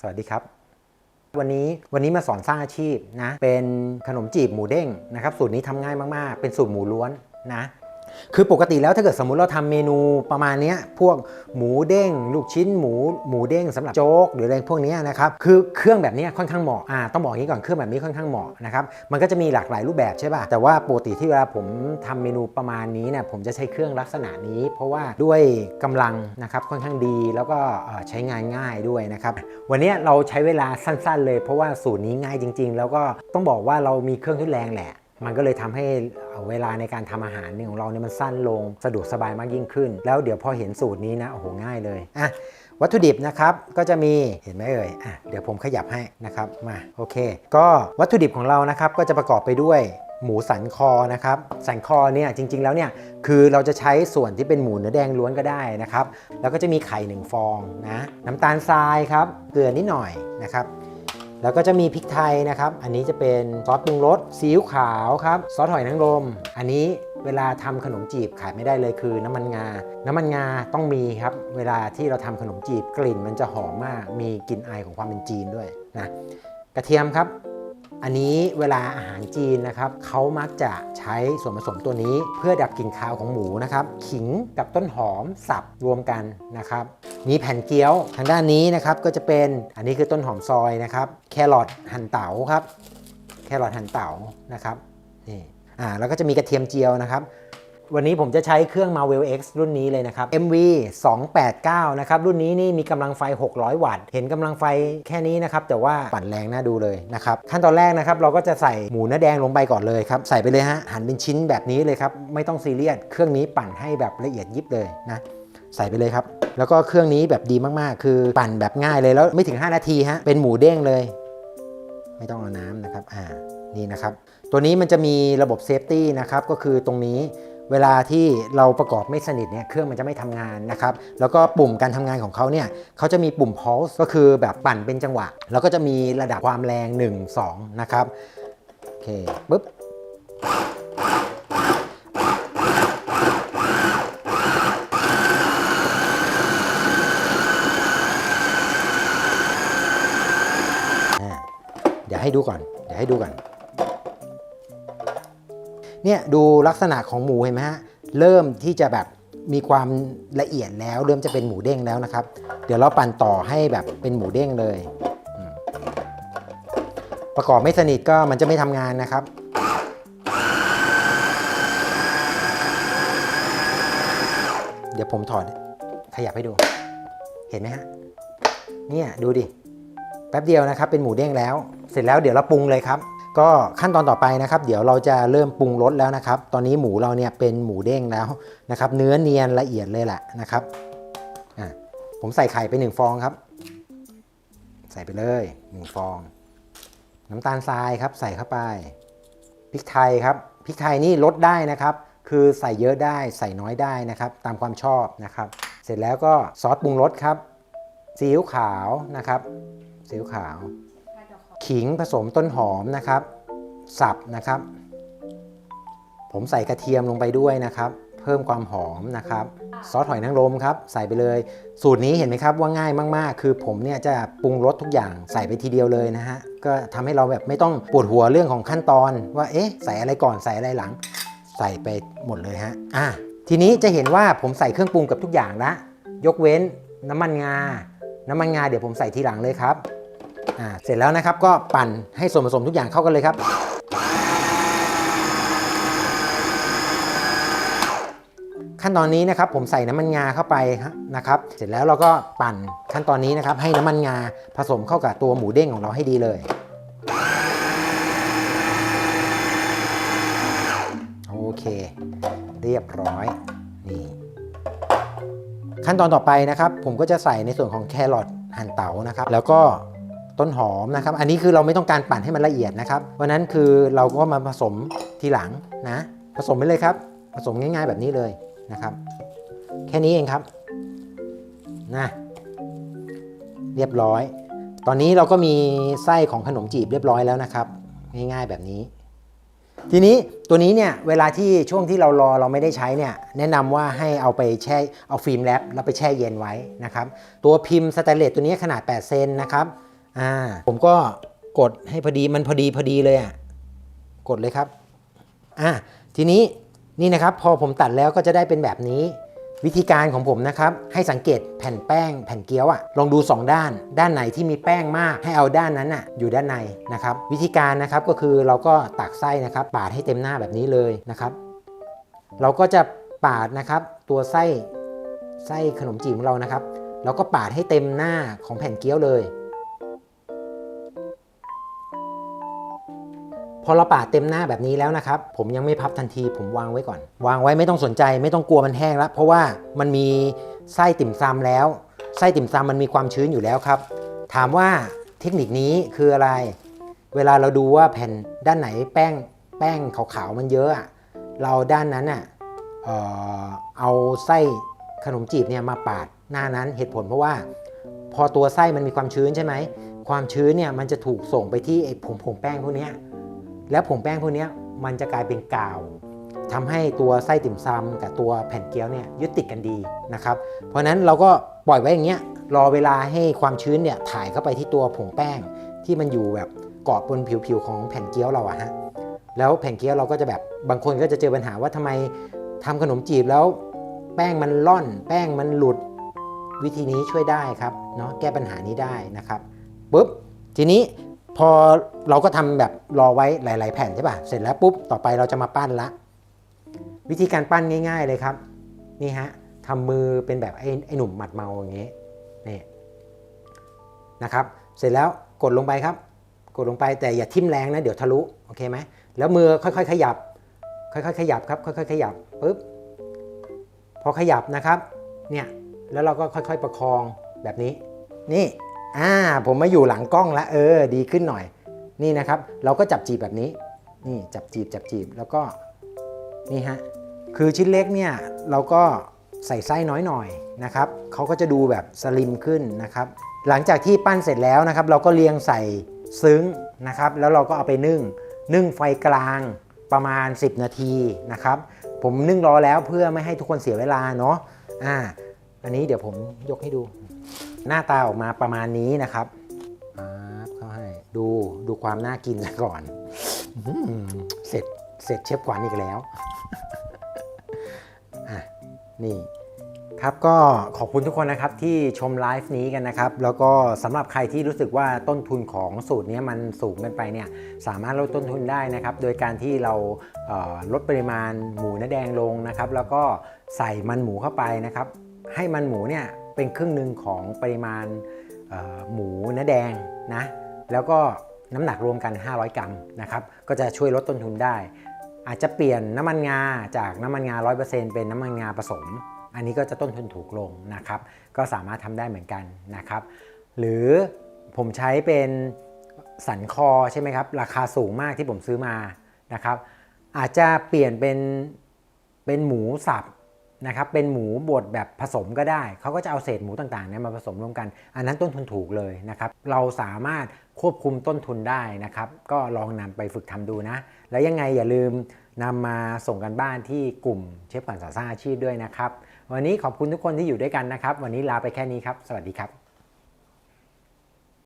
สวัสดีครับ วันนี้วันนี้มาสอนสร้างอาชีพนะ เป็นขนมจีบหมูเด้งนะครับ สูตรนี้ทำง่ายมากๆ เป็นสูตรหมูล้วนนะ คือปกติแล้วถ้าเกิดสมมุติเราทำเมนูประมาณนี้พวกหมูเด้ง ลูกชิ้นหมูหมูเด้งสำหรับโจ๊กหรืออะไรพวกนี้นะครับคือเครื่องแบบนี้ค่อนข้างเหมาะอ่าต้องบอกอย่างนี้ก่อนเครื่องแบบนี้ค่อนข้างเหมาะนะครับมันก็จะมีหลากหลายรูปแบบใช่ป่ะแต่ว่าปกติที่เวลาผมทำเมนูประมาณนี้เนี่ยผมจะใช้เครื่องลักษณะนี้ เพราะว่าด้วยกำลังนะครับค่อนข้างดีแล้วก็ใช้งานง่ายด้วยนะครับวันนี้เราใช้เวลาสั้น ๆ เลยเพราะว่าสูตรนี้ง่ายจริง ๆ แล้วก็ต้องบอกว่าเรามีเครื่องทุนแรงแหละ มันก็เลยทำให้เวลาในการทำอาหารเนี่ยของเราเนี่ยมันสั้นลงสะดวกสบายมากยิ่งขึ้น แล้วเดี๋ยวพอเห็นสูตรนี้นะโอ้โหง่ายเลยอะวัตถุดิบนะครับก็จะมีเห็นไหมเอ่ยอะเดี๋ยวผมขยับให้นะครับมาโอเค ก็วัตถุดิบของเรานะครับก็จะประกอบไปด้วยหมูสันคอนะครับสันคอเนี่ยจริง ๆ แล้วเนี่ยคือเราจะใช้ส่วนที่เป็นหมูเนื้อแดงล้วนก็ได้นะครับ แล้วก็จะมีไข่หนึ่งฟองนะน้ำตาลทรายครับเกลือนิดหน่อยนะครับ แล้วก็จะมีพริกไทยนะครับ อันนี้จะเป็นซอสปรุงรสซีอิ๊วขาวครับ ซอสหอยนางรม อันนี้เวลาทำขนมจีบขายไม่ได้เลยคือน้ำมันงา น้ำมันงาต้องมีครับ เวลาที่เราทำขนมจีบกลิ่นมันจะหอมมาก มีกลิ่นอายของความเป็นจีนด้วยนะ กระเทียมครับ อันนี้เวลาอาหารจีนนะครับเขามักจะใช้ส่วนผสมตัวนี้ เพื่อดับกลิ่นคาวของหมูนะครับ ขิงกับต้นหอมสับรวมกันนะครับ มีแผ่นเกี๊ยวทางด้านนี้นะครับก็จะเป็นอันนี้คือต้นหอมซอยนะครับ แครอทหั่นเต๋าครับ แครอทหั่นเต๋านะครับนี่อ่าแล้วก็จะมีกระเทียมเจียวนะครับ วันนี้ผมจะใช้เครื่อง Marvel X รุ่นนี้เลยนะครับ MV 289นะครับ รุ่นนี้นี่มีกำลังไฟ 600 วัตต์ เห็นกำลังไฟแค่นี้นะครับ แต่ว่าปั่นแรงน่าดูเลยนะครับ ขั้นตอนแรกนะครับ เราก็จะใส่หมูเนื้อแดงลงไปก่อนเลยครับ ใส่ไปเลยฮะ หั่นเป็นชิ้นแบบนี้เลยครับ ไม่ต้องซีเรียส เครื่องนี้ปั่นให้แบบละเอียดยิบเลยนะ ใส่ไปเลยครับ แล้วก็เครื่องนี้แบบดีมากๆ คือปั่นแบบง่ายเลย แล้วไม่ถึง 5 นาทีฮะ เป็นหมูเด้งเลย ไม่ต้องเอาน้ำนะครับ อ่า นี่นะครับ ตัวนี้มันจะมีระบบเซฟตี้นะครับ ก็คือตรงนี้ เวลาที่เราประกอบไม่สนิทเนี่ยเครื่องมันจะไม่ทำงานนะครับ แล้วก็ปุ่มการทำงานของเขาเนี่ยเขาจะมีปุ่ม pulse ก็คือแบบปั่นเป็นจังหวะ แล้วก็จะมีระดับความแรง 1 2 นะครับ โอเคปึ๊บเดี๋ยวให้ดูก่อน เดี๋ยวให้ดูก่อน เนี่ยดูลักษณะของหมูเห็นไหมฮะเริ่มที่จะแบบมีความละเอียดแล้ว เริ่มจะเป็นหมูเด้งแล้วนะครับ เดี๋ยวเราปั่นต่อให้แบบเป็นหมูเด้งเลย ประกอบไม่สนิทก็มันจะไม่ทำงานนะครับเดี๋ยวผมถอดขยับให้ดู เห็นไหมฮะ เนี่ยดูดิ แป๊บเดียวนะครับ เป็นหมูเด้งแล้ว เสร็จแล้วเดี๋ยวเราปรุงเลยครับ ก็ขั้นตอนต่อไปนะครับ เดี๋ยวเราจะเริ่มปรุงรสแล้วนะครับ ตอนนี้หมูเราเนี่ยเป็นหมูเด้งแล้วนะครับ เนื้อเนียนละเอียดเลยแหละนะครับผมใส่ไข่ไปหนึ่งฟองครับ ใส่ไปเลยหนึ่งฟอง น้ำตาลทรายครับ ใส่เข้าไปพริกไทยครับพริกไทยนี่ลดได้นะครับ คือใส่เยอะได้ใส่น้อยได้นะครับ ตามความชอบนะครับ เสร็จแล้วก็ซอสปรุงรสครับซีอิ๊วขาวนะครับซีอิ๊วขาว ขิงผสมต้นหอมนะครับ สับนะครับ ผมใส่กระเทียมลงไปด้วยนะครับ เพิ่มความหอมนะครับ ซอสหอยนางรมครับ ใส่ไปเลย สูตรนี้เห็นไหมครับว่าง่ายมากๆ คือผมเนี่ยจะปรุงรสทุกอย่างใส่ไปทีเดียวเลยนะฮะ ก็ทำให้เราแบบไม่ต้องปวดหัวเรื่องของขั้นตอน ว่าเอ๊ะใส่อะไรก่อนใส่อะไรหลัง ใส่ไปหมดเลยฮะ อะทีนี้จะเห็นว่าผมใส่เครื่องปรุงกับทุกอย่างละยกเว้นน้ำมันงา น้ำมันงาเดี๋ยวผมใส่ทีหลังเลยครับ เสร็จแล้วนะครับก็ปั่นให้ส่วนผสมทุกอย่างเข้ากันเลยครับ ขั้นตอนนี้นะครับผมใส่น้ำมันงาเข้าไปนะครับ เสร็จแล้วเราก็ปั่นขั้นตอนนี้นะครับ ให้น้ำมันงาผสมเข้ากับตัวหมูเด้งของเราให้ดีเลยโอเค เรียบร้อยนี่ขั้นตอนต่อไปนะครับ ผมก็จะใส่ในส่วนของแครอทหั่นเต๋านะครับ แล้วก็ ต้นหอมนะครับ อันนี้คือเราไม่ต้องการปั่นให้มันละเอียดนะครับเพราะฉะนั้นคือเราก็มาผสมทีหลังนะ ผสมไปเลยครับ ผสมง่ายๆแบบนี้เลยนะครับ แค่นี้เองครับนะเรียบร้อย ตอนนี้เราก็มีไส้ของขนมจีบเรียบร้อยแล้วนะครับ ง่ายๆแบบนี้ ทีนี้ตัวนี้เนี่ยเวลาที่ช่วงที่เรารอเราไม่ได้ใช้เนี่ยแนะนำว่าให้เอาไปแช่เอาฟิล์มแรปแล้วไปแช่เย็นไว้นะครับ ตัวพิมพ์สแตนเลสตัวนี้ขนาด 8 เซนนะครับ อ่า ผมก็กดให้พอดีมันพอดีพอดีเลยอะ กดเลยครับ อ่า ทีนี้นี่นะครับ พอผมตัดแล้วก็จะได้เป็นแบบนี้ วิธีการของผมนะครับ ให้สังเกตแผ่นแป้ง แผ่นเกี๊ยวอะลองดู 2 ด้าน ด้านไหนที่มีแป้งมาก ให้เอาด้านนั้นอะ อยู่ด้านในนะครับ วิธีการนะครับก็คือเราก็ตักไส้นะครับ ปาดให้เต็มหน้าแบบนี้เลยนะครับ เราก็จะปาดนะครับ ตัวไส้ไส้ขนมจีบของเรานะครับ เราก็ปาดให้เต็มหน้าของแผ่นเกี๊ยวเลย พอเราปาดเต็มหน้าแบบนี้แล้วนะครับผมยังไม่พับทันที ผมวางไว้ก่อน วางไว้ไม่ต้องสนใจ ไม่ต้องกลัวมันแห้งแล้วเพราะว่ามันมีไส้ติ่มซำแล้ว ไส้ติ่มซำมันมีความชื้นอยู่แล้วครับ ถามว่าเทคนิคนี้คืออะไร เวลาเราดูว่าแผ่นด้านไหนแป้งแป้งขาวๆมันเยอะเราด้านนั้นอะเอาไส้ขนมจีบเนี่ยมาปาดหน้านั้นเหตุผลเพราะว่า พอตัวไส้มันมีความชื้นใช่ไหมความชื้นเนี่ยมันจะถูกส่งไปที่ไอ้ผงผงแป้งพวกนี้ แล้วผงแป้งพวกนี้มันจะกลายเป็นกาวทำให้ตัวไส้ติ่มซำกับตัวแผ่นเกี๊ยวเนี่ยยึดติดกันดีนะครับ เพราะฉะนั้นเราก็ปล่อยไว้อย่างเงี้ยรอเวลาให้ความชื้นเนี่ยถ่ายเข้าไปที่ตัวผงแป้งที่มันอยู่แบบเกาะบนผิวๆของแผ่นเกี๊ยวเราอะฮะแล้วแผ่นเกี๊ยวเราก็จะแบบบางคนก็จะเจอปัญหาว่าทำไมทำขนมจีบแล้ว แป้งมันล่อน แป้งมันหลุดวิธีนี้ช่วยได้ครับเนาะแก้ปัญหานี้ได้นะครับปุ๊บทีนี้ พอเราก็ทำแบบรอไว้หลาย ๆ แผ่นใช่ป่ะ เสร็จแล้วปุ๊บ ต่อไปเราจะมาปั้นละ วิธีการปั้นง่าย ๆ เลยครับ นี่ฮะทำมือเป็นแบบไอ้ไอ้หนุ่มหมัดเมาอย่างเงี้ยนี่นะครับ เสร็จแล้วกดลงไปครับ กดลงไปแต่อย่าทิ่มแรงนะเดี๋ยวทะลุโอเคไหมแล้วมือค่อย ๆ ขยับ ค่อย ๆ ขยับครับ ค่อย ๆ ขยับปุ๊บพอขยับนะครับ เนี่ย แล้วเราก็ค่อย ๆ ประคองแบบนี้ นี่ อ่าผมมาอยู่หลังกล้องแล้วเออ ดีขึ้นหน่อย นี่นะครับ เราก็จับจีบแบบนี้ นี่จับจีบจับจีบแล้วก็นี่ฮะคือชิ้นเล็กเนี่ยเราก็ใส่ไส้น้อยหน่อยนะครับเขาก็จะดูแบบสลิมขึ้นนะครับ หลังจากที่ปั้นเสร็จแล้วนะครับ เราก็เรียงใส่ซึ้งนะครับ แล้วเราก็เอาไปนึ่ง นึ่งไฟกลางประมาณ 10 นาทีนะครับ ผมนึ่งรอแล้วเพื่อไม่ให้ทุกคนเสียเวลาเนาะอ่าอันนี้เดี๋ยวผมยกให้ดู หน้าตาออกมาประมาณนี้นะครับปั๊บเข้าให้ดูดูความน่ากินซะก่อนอื้อหือเสร็จเสร็จเชฟขวัญอีกแล้วอะนี่ครับก็ขอบคุณทุกคนนะครับที่ชมไลฟ์นี้กันนะครับ แล้วก็สำหรับใครที่รู้สึกว่าต้นทุนของสูตรนี้มันสูงเกินไปเนี่ยสามารถลดต้นทุนได้นะครับ โดยการที่เราเอ่อลดปริมาณหมูเนื้อแดงลงนะครับ แล้วก็ใส่มันหมูเข้าไปนะครับ ให้มันหมูเนี่ย เป็นครึ่งหนึ่งของปริมาณหมูเนื้อแดงนะแล้วก็น้ำหนักรวมกัน 500 กรัมนะครับก็จะช่วยลดต้นทุนได้ อาจจะเปลี่ยนน้ำมันงาจากน้ำมันงา 100%เป็นน้ำมันงาผสม อันนี้ก็จะต้นทุนถูกลงนะครับก็สามารถทำได้เหมือนกันนะครับ หรือผมใช้เป็นสันคอใช่ไหมครับราคาสูงมากที่ผมซื้อมานะครับอาจจะเปลี่ยนเป็นเป็นหมูสับ นะครับเป็นหมูบดแบบผสมก็ได้ เขาก็จะเอาเศษหมูต่างๆเนี่ยมาผสมรวมกัน อันนั้นต้นทุนถูกเลยนะครับเราสามารถควบคุมต้นทุนได้นะครับก็ลองนำไปฝึกทำดูนะ แล้วยังไงอย่าลืมนำมาส่งกันบ้านที่กลุ่มเชฟก่อนสาสร้างอาชีพด้วยนะครับ วันนี้ขอบคุณทุกคนที่อยู่ด้วยกันนะครับ วันนี้ลาไปแค่นี้ครับ สวัสดีครับ